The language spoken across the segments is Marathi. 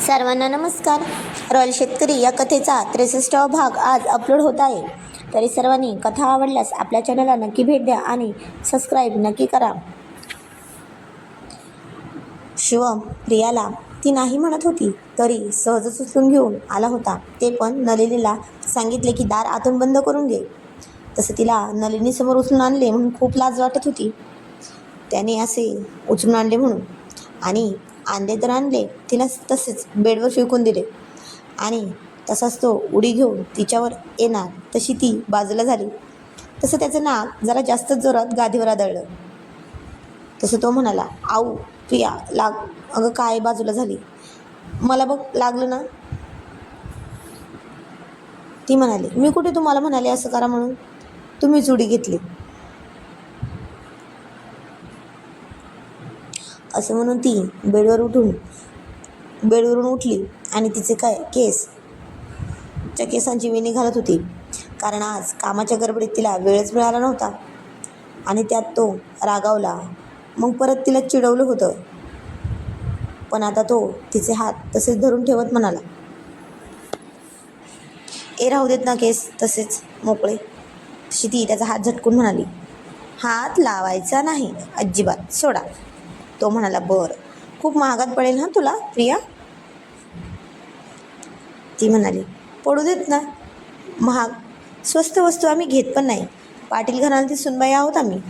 सर्वांना नमस्कार. रॉयल शेतकरी या कथेचा त्रेसष्टावा भाग आज अपलोड होत आहे. तरी सर्वांनी कथा आवडल्यास आपल्या चॅनलला नक्की भेट द्या आणि सबस्क्राईब नक्की करा. शिवम प्रियाला ती नाही म्हणत होती तरी सहजच उचलून घेऊन आला होता. ते पण नलिनीला सांगितले की दार आतून बंद करून घे. तसं तिला नलिनीसमोर उचलून आणले म्हणून खूप लाज वाटत होती. त्याने असे उचलून आणले म्हणून. आणि आणले तर आणले तिला तसेच बेडवर फेकून दिले. आणि तसाच तो उडी घेऊन तिच्यावर येणार तशी ती बाजूला झाली. तसं त्याचं नाक जरा जास्तच जोरात गादीवर आदळलं. तसं तो म्हणाला आऊ प्रिया लाग अगं काय बाजूला झाली? मला बघ लागलं ना? ती म्हणाली मी कुठे तुम्हाला म्हणाले असं करा म्हणून? तुम्हीच उडी घेतली. असं म्हणून ती बेडवर उठून बेडवरून उठली आणि तिचे काय केस. च्या केसांची वेणी घालत होती. कारण आज कामाच्या गडबडीत तिला वेळच मिळाला नव्हता. आणि त्यात तो रागावला. मग परत तिला चिडवलं होतं. पण आता तो तिचे हात तसेच धरून ठेवत म्हणाला ए राहू देत ना केस तसेच मोकळे. तशी ती त्याचा हात झटकून म्हणाली हात लावायचा नाही अजिबात. सोडा. तो म्हणाला बरं. खूप महागात पडेल ना तुला प्रिया? ती म्हणाली पडू देत ना. महाग. स्वस्त वस्तू आम्ही घेत पण नाही. पाटील घराण्यातील सुनबाई आहोत आम्ही.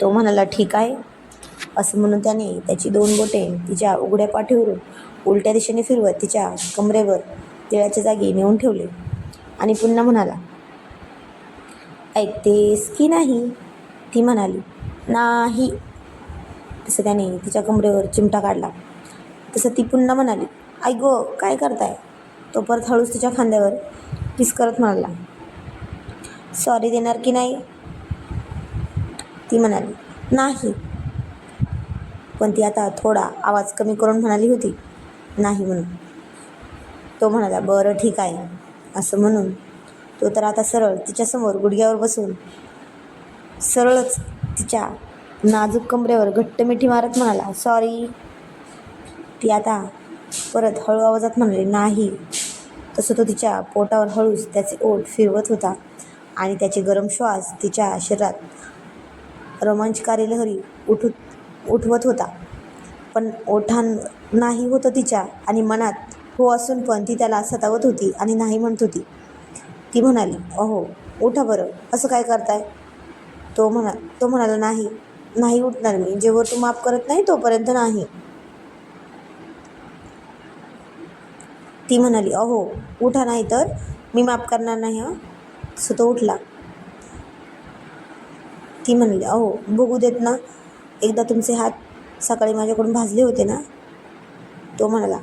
तो म्हणाला ठीक आहे. असं म्हणून त्याने त्याची दोन बोटे तिच्या उघड्या पाठीवरून उलट्या दिशेने फिरवत तिच्या कमरेवर तिळाच्या जागी नेऊन ठेवले. आणि पुन्हा म्हणाला ऐकतेस की नाही? ती म्हणाली नाही. तसं त्याने तिच्या कमरेवर चिमटा काढला. तसं ती पुन्हा म्हणाली आई गो काय करताय? तो परत हळूच तिच्या खांद्यावर किस करत म्हणाला सॉरी देणार की नाही? ती म्हणाली नाही. पण ती आता थोडा आवाज कमी करून म्हणाली होती नाही म्हणून. तो म्हणाला बरं ठीक आहे. असं म्हणून तो तर आता सरळ तिच्यासमोर गुडघ्यावर बसून सरळच तिच्या नाजूक कमरेवर घट्ट मिठी मारत म्हणाला सॉरी ती आता परत हळू आवाजात म्हणाली नाही. तसं तो तिच्या पोटावर हळूच त्याचे ओठ फिरवत होता आणि त्याचे गरम श्वास तिच्या शरीरात रोमांचकारी लहरी उठत उठवत होता. पण ओठान नाही होतं तिच्या आणि मनात हो असून पण ती त्याला सतावत होती आणि नाही म्हणत होती. ती म्हणाली अहो उठा बरं. असं काय करताय? तो म्हणा तो म्हणाला नाही नाही उठणार मी. जेव्हा तू माफ करत नाही तोपर्यंत नाही. ती म्हणाली अहो उठा नाही तर. मी माफ करणार नाही हां. सो तो उठला. ती म्हणाली अहो बघू देत ना. एकदा तुमचे हात सकाळी माझ्याकडून भाजले होते ना? तो म्हणाला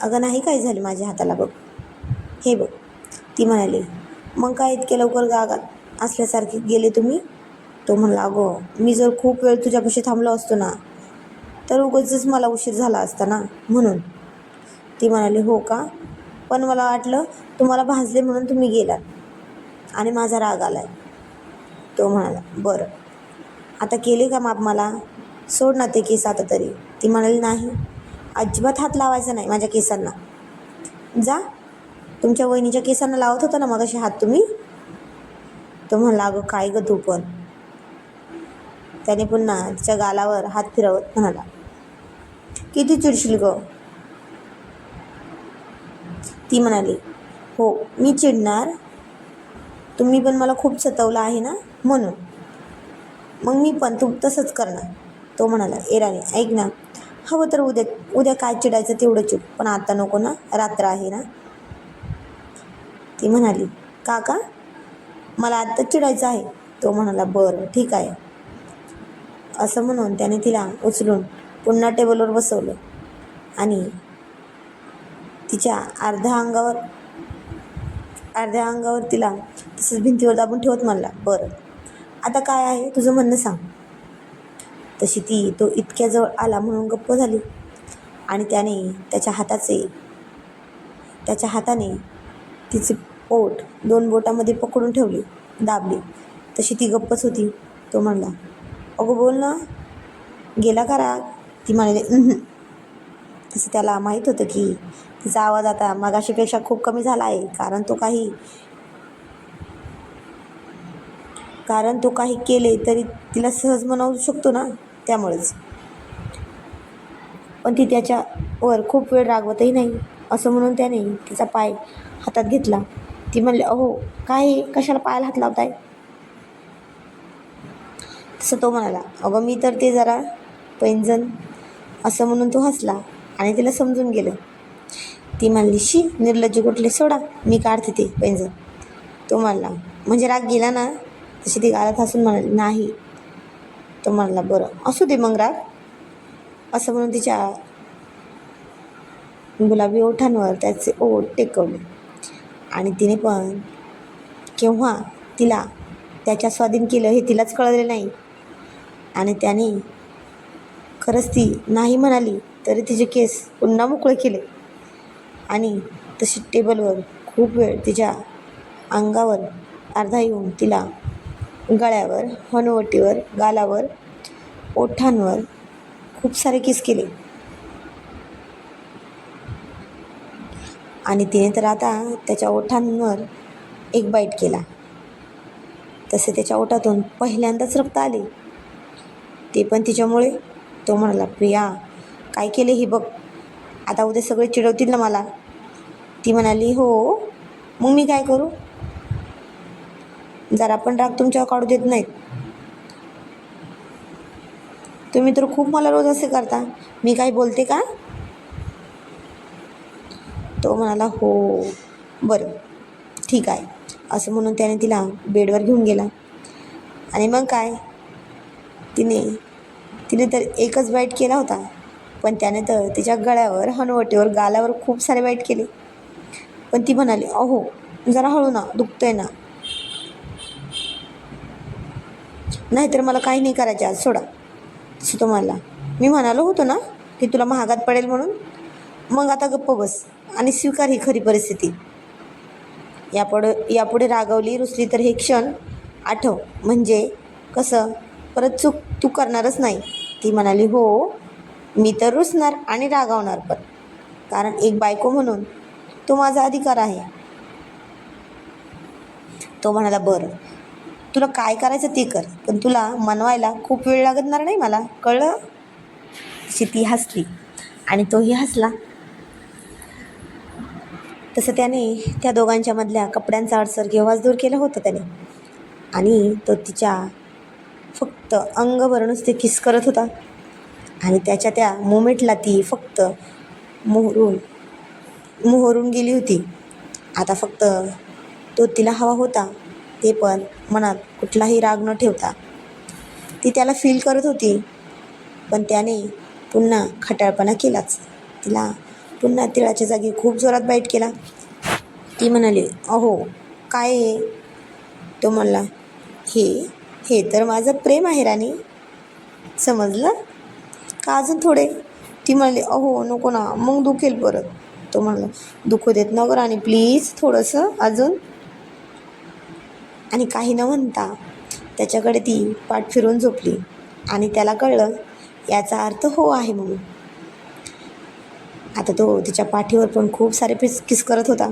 अगं नाही काय झाले माझ्या हाताला बघ. हे बघ. ती म्हणाली मग काय इतके लवकर गागात असल्यासारखे गेले तुम्ही? तो म्हणला अगो मी जर खूप वेळ तुझ्यापाशी थांबलो असतो ना तर उगाचच मला उशीर झाला असता ना? म्हणून. ती म्हणाली हो का? पण मला वाटलं तुम्हाला भाजले म्हणून तुम्ही गेलात आणि माझा राग आलाय. तो म्हणाला बरं. आता केले का माप मला? सोड ना ते केस आता तरी. ती म्हणाली नाही. अजिबात हात लावायचा नाही माझ्या केसांना. जा. तुमच्या वहिनीच्या केसांना लावत होता ना मग हात तुम्ही? तो म्हणला अगं काय गं तू पण. त्याने पुन्हा तिच्या गालावर हात फिरवत म्हणाला किती चिडशील ग. ती म्हणाली हो मी चिडणार. तुम्ही पण मला खूप सतवलं आहे ना म्हणून. मग मी पण तू तसंच करणार. तो म्हणाला एराने ऐक ना. हवं तर उद्या उद्या काय चिडायचं तेवढं चिड पण आता नको ना रात्र आहे ना. ती म्हणाली काका मला आत्ता चिडायचं आहे. तो म्हणाला बरं ठीक आहे. असं म्हणून त्याने तिला उचलून पुन्हा टेबलवर बसवलं. आणि तिच्या अर्ध्या अंगावर अर्ध्या अंगावर तिला तसंच भिंतीवर दाबून ठेवत म्हणला बरं. आता काय आहे? तुझं म्हणणं सांग. तशी ती तो इतक्या जवळ आला म्हणून गप्प झाली. आणि त्याने त्याच्या हाताचे त्याच्या हाताने तिचे पोट दोन बोटामध्ये पकडून ठेवली दाबली. तशी ती गप्पच होती. तो म्हणला अगं बोल ना. गेला का राग? ती म्हणाली तसं त्याला माहीत होतं की तिचा आवाज आता मगाशीपेक्षा खूप कमी झाला आहे. कारण तो काही कारण तो काही केले तरी तिला सहज म्हणवू शकतो ना त्यामुळेच. पण ती त्याच्यावर खूप वेळ रागवतही नाही. असं म्हणून त्याने तिचा पाय हातात घेतला. ती म्हणली अहो काय कशाला पायाला हात लावताय? असं तो म्हणाला अगं मी तर ते जरा पैंजण असं म्हणून तो हसला आणि तिला समजून गेलं. ती म्हणली शी निर्लज्ज कुठले? सोडा मी काढते ते पैंजण. तो म्हणला म्हणजे राग गेला ना? तशी ती गालात हसून म्हणाली नाही. तो म्हणला बरं असू दे मग राग. असं म्हणून तिच्या गुलाबी ओठांवर त्याचे ओठ टेकवले. आणि तिने पण केव्हा तिला त्याच्या स्वाधीन केलं हे तिलाच कळले नाही. आणि त्याने खरंच ती नाही म्हणाली तरी तिचे केस पुन्हा मोकळे केले. आणि तशी टेबलवर खूप वेळ तिच्या अंगावर अर्धा येऊन तिला गळ्यावर हनुवटीवर गालावर ओठांवर खूप सारे किस केले. आणि तिने तर आता त्याच्या ओठांवर एक बाईट केला. तसे त्याच्या ओठातून पहिल्यांदाच रक्त आले. ते पण तिच्यामुळे. तो म्हणाला प्रिया काय केले हे बघ. आता उद्या सगळे चिडवतील ना मला. ती म्हणाली हो मग मी काय करू? जरा पण राग तुमच्यावर काढू देत नाहीत. तुम्ही तर खूप मला रोज असे करता. मी काही बोलते का? तो म्हणाला हो बरं ठीक आहे. असं म्हणून त्याने तिला बेडवर घेऊन गेला. आणि मग काय? तिने तिने तर एकच बाईट केला होता. पण त्याने तर तिच्या गळ्यावर हनवटीवर गालावर खूप सारे बाईट केले. पण ती म्हणाली अहो जरा हळू ना दुखतंय ना. नाहीतर मला काही नाही करायचे आज सोडा. असं तो म्हणला. मी म्हणालो होतो ना की तुला महागात पडेल म्हणून? मग आता गप्प बस आणि स्वीकार ही खरी परिस्थिती. यापुढे यापुढे रागवली रुसली तर हे क्षण आठव. म्हणजे कसं? परत चूक तू करणारच नाही. ती म्हणाली हो मी तर रुसणार आणि रागावणार पण. कारण एक बायको म्हणून तो माझा अधिकार आहे. तो म्हणाला बरं. तुला काय करायचं ते कर. पण तुला मनवायला खूप वेळ लागणार नाही मला. कळलं? अशी ती हसली आणि तोही हसला. तसं त्याने त्या दोघांच्या मधल्या कपड्यांचा अडसर केव्हाच दूर केला होता त्याने. आणि तो तिच्या फक्त अंगभरूनच ते किस करत होता. आणि त्याच्या त्या मोमेंटला ती फक्त मोहरून मोहरून गेली होती. आता फक्त तो तिला हवा होता ते पण मनात कुठलाही राग न ठेवता. ती त्याला फील करत होती पण त्याने पुन्हा खटाळपणा केलाच. तिला पुन्हा तिळाच्या जागी खूप जोरात बाईट केला. ती म्हणाली अहो काय आहे? तो म्हणला हे हे तर माझं प्रेम आहे राणी. समजलं? का अजून थोडे? ती म्हणाली अहो नको ना मग दुखेल परत. तो म्हणला दुखू देत नको राणी प्लीज थोडंसं अजून. आणि काही न म्हणता त्याच्याकडे ती पाठ फिरून झोपली. आणि त्याला कळलं याचा अर्थ हो आहे म्हणून. आता तो तिच्या पाठीवर पण खूप सारे पिस किस करत होता.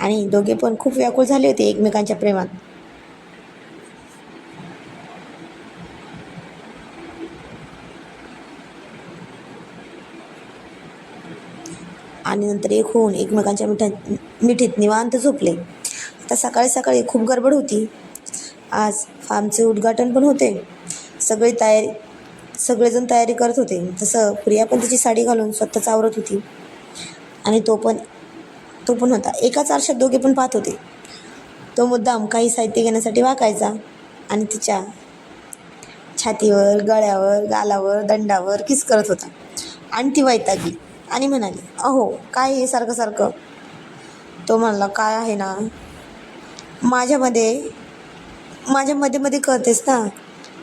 आणि दोघे पण खूप व्याकुळ झाले होते एकमेकांच्या प्रेमात. आणि नंतर एक होऊन एकमेकांच्या मिठा मिठीत निवांत झोपले. आता सकाळी सकाळी खूप गडबड होती. आज फार्मचे उद्घाटन पण होते. सगळी तयारी सगळेजण तयारी करत होते. तसं प्रिया पण तिची साडी घालून स्वतःच आवरत होती. आणि तो पण तो पण होता. एकाच आरशात दोघे पण पाहत होते. तो मुद्दाम काही साहित्य घेण्यासाठी वाकायचा आणि तिच्या छातीवर गळ्यावर गालावर दंडावर किस करत होता. आणि ती वैतागली. आणि म्हणाली अहो काय हे सारखं सारखं तो म्हणला काय आहे ना माझ्यामध्ये माझ्या मध्ये मध्ये करतेस ना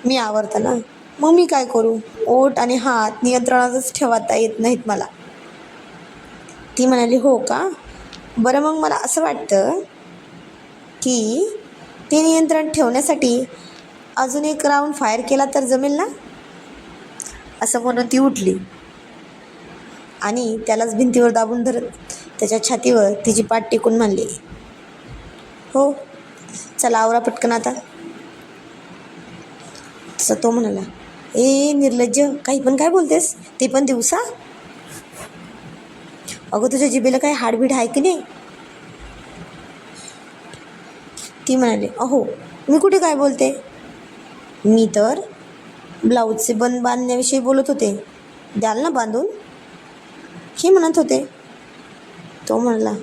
मी आवडतं ना मग मी काय करू? ओठ आणि हात नियंत्रणातच ठेवता येत नाहीत मला. ती म्हणाली हो का? बरं मग मला असं वाटतं की ते नियंत्रण ठेवण्यासाठी अजून एक राऊंड फायर केला तर जमेल ना? असं म्हणून ती उठली. आणि त्यालाच भिंतीवर दाबून धरत त्याच्या छातीवर तिची पाठ टेकून मानली हो चला आवरा पटकन आता. तसा तो म्हणाला ए निर्लज्ज काही पण काय बोलतेस? ते पण दिवसा अगं तुझ्या जिबेला काय हाडबीड आहे की नाही? ती म्हणाली अहो मी कुठे काय बोलते? मी तर ब्लाऊजचे बंद बांधण्याविषयी बोलत होते. द्याल ना बांधून? हे म्हणत होते. तो म्हणला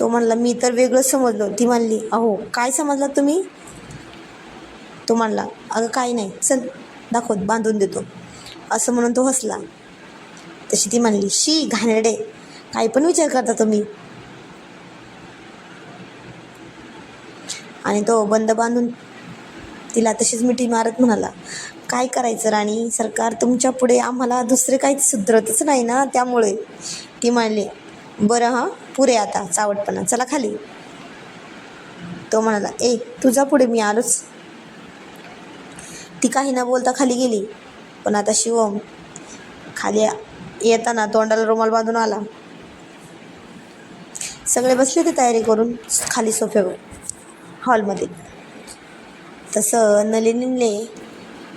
तो म्हणला मी तर वेगळंच समजलो. ती म्हणली अहो काय समजलात तुम्ही? तो म्हणला अगं काही नाही चल दाखवत बांधून देतो. असं म्हणून तो हसला. तशी ती म्हणली शी घाणेरडे काही पण विचार करता तुम्ही. आणि तो बंद बांधून तिला तशीच मिठी मारत म्हणाला काय करायचं राणी? सरकार तुमच्यापुढे आम्हाला दुसरे काहीच सुधरतच नाही ना त्यामुळे. ती म्हणली बरं हां पुरे आता चावटपणा चला खाली. तो म्हणाला ए तुझा पुढे मी आलोच. ती काही न बोलता खाली गेली पण आता शिवम खाली येताना तोंडाला रुमाल बांधून आला. सगळे बसले होते तयारी करून खाली सोफ्यावर हॉलमध्ये. तसं नलिनीने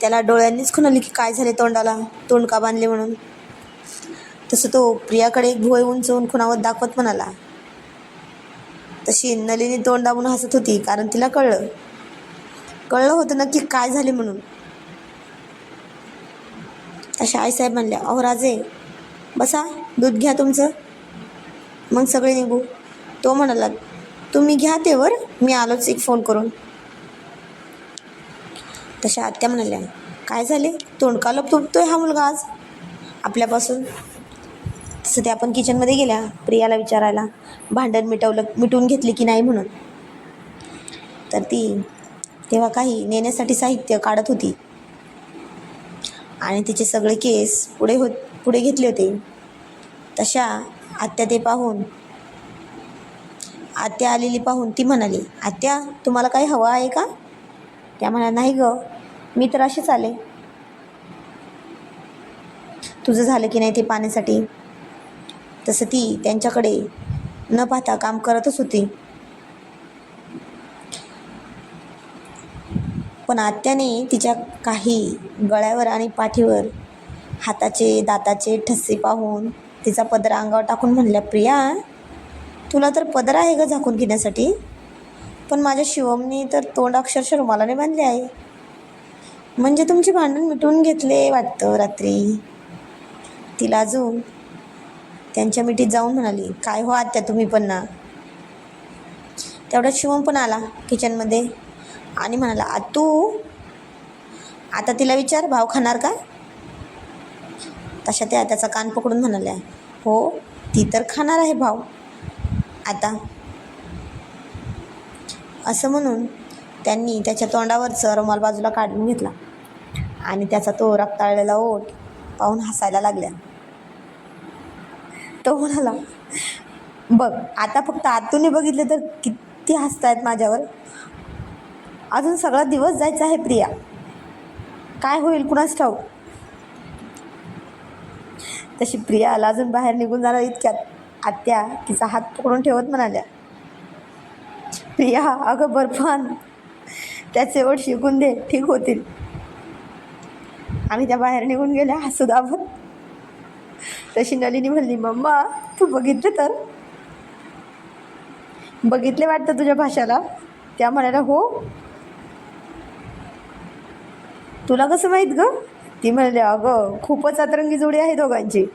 त्याला डोळ्यांनीच खुणाली की काय झाले तोंडाला? तोंड का बांधले म्हणून? तसं तो प्रियाकडे एक भुवई उंचवून खुणावत दाखवत म्हणाला. तशी नलिनी तोंड दाबून हसत होती कारण तिला कळलं. कळलं होतं नक्की काय झाले म्हणून. अशा आईसाहेब म्हणल्या अहो राजे बसा दूध घ्या तुमचं. मग सगळे निघू. तो म्हणाला तुम्ही घ्या तेवर मी आलोच एक फोन करून. तशा आत्या म्हणाल्या काय झाले? तोंड तुटतोय हा मुलगा आज? आपल्यापासून. तसं ते आपण किचनमध्ये गेल्या प्रियाला विचारायला. भांडण मिटवलं मिटवून घेतली की नाही म्हणून. तर ती तेव्हा काही नेण्यासाठी साहित्य काढत होती. आणि तिचे सगळे केस पुढे होत पुढे घेतले होते. तशा आत्या ते पाहून आत्या आलेली पाहून ती म्हणाली आत्या तुम्हाला काही हवं आहे का? त्या म्हणा नाही ग मी तर असेच आले. तुझं झालं की नाही ते पाण्यासाठी? तसं ती त्यांच्याकडे न पाहता काम करतच होती. पण आत्याने तिच्या काही गळ्यावर आणि पाठीवर हाताचे दाताचे ठसे पाहून तिचा पदर अंगावर टाकून म्हणल्या प्रिया तुला तर पदर आहे ग झाकून घेण्यासाठी? पण माझ्या शिवमनी तर तोंड अक्षरशः रुमालाने बांधले आहे. म्हणजे तुमची भांडण मिटवून घेतले वाटतं रात्री? तिला अजून त्यांच्या मिठीत जाऊन म्हणाली काय हो आत्या तुम्ही पण ना? तेवढ्यात शिवम पण आला किचनमध्ये आणि म्हणाला आतू आता तिला विचार भाव खाणार का? तशा त्या त्याचा कान पकडून म्हणाल्या हो ती तर खाणार आहे भाव. आता असं म्हणून त्यांनी त्याच्या तोंडावरचं रुमाल बाजूला काढून घेतला. आणि त्याचा तो रक्ताळलेला ओठ पाहून हसायला लागल्या. तो म्हणाला बघ आता फक्त आतून बघितले तर किती हसतायत माझ्यावर. अजून सगळा दिवस जायचा आहे प्रिया. काय होईल कुणाच ठाऊ तशी प्रियाला अजून बाहेर निघून जाणार इतक्यात आत्या तिचा हात पकडून ठेवत म्हणाल्या प्रिया अगं बर्फान. त्याचे ओठ शिकून दे ठीक होतील. आम्ही त्या बाहेर निघून गेल्या हसू दाबत तशी नलिनी म्हणली मम्मा तू बघितलं तर? बघितले वाटतं तुझ्या भाषाला. त्या म्हणाल्या हो. तुला कसं माहीत ग? ती म्हणले अगं खूपच अतरंगी जोडी आहे दोघांची.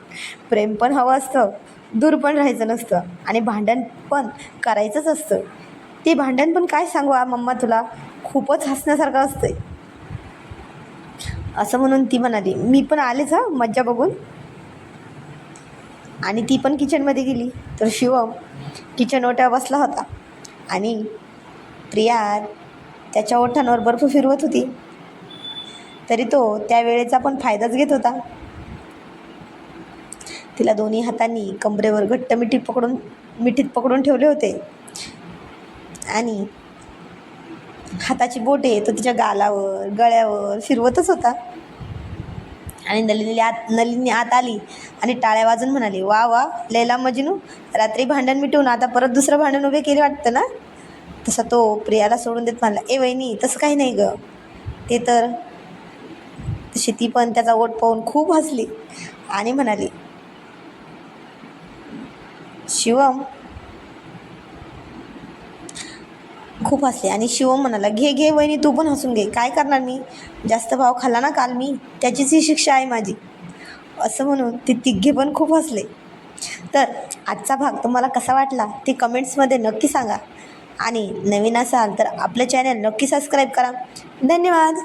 प्रेम पण हवं असतं दूर पण राहायचं नसतं आणि भांडण पण करायचंच असतं. ते भांडण पण काय सांगू आ मम्मा तुला? खूपच हसण्यासारखं असतंय. असं म्हणून ती म्हणाली मी पण आलेच हा मज्जा बघून. आणि ती पण किचनमध्ये गेली. तर शिवम किचन ओट्या बसला होता. आणि प्रिया त्याच्या ओठांवर बर्फ फिरवत होती. तरी तो त्या वेळेचा पण फायदाच घेत होता. तिला दोन्ही हातांनी कमरेवर घट्ट मिठीत पकडून मिठीत पकडून ठेवले होते. आणि हाताची बोटे तो तिच्या गालावर गळ्यावर फिरवतच होता. आणि नलिनी आत नलिनी आत आली आणि टाळ्या वाजून म्हणाली वा वा लैला मजनू रात्री भांडण मिटवून आता परत दुसरं भांडण उभे केले वाटतं ना? तसा तो प्रियाला सोडून देत म्हणला ए वहिनी तसं काही नाही गं. ते तर तशी ती पण त्याचा ओट पाहून खूप हसली आणि म्हणाली शिवम खूप हसले. आणि शिवम म्हणाला घे घे वहिनी तू पण हसून घे. काय करणार मी? जास्त भाव खाल्ला ना काल मी? त्याचीच ही शिक्षा आहे माझी. असं म्हणून ते तिघे पण खूप हसले. तर आजचा भाग तुम्हाला कसा वाटला ते कमेंट्समध्ये नक्की सांगा. आणि नवीन असाल तर आपलं चॅनल नक्की सबस्क्राईब करा. धन्यवाद.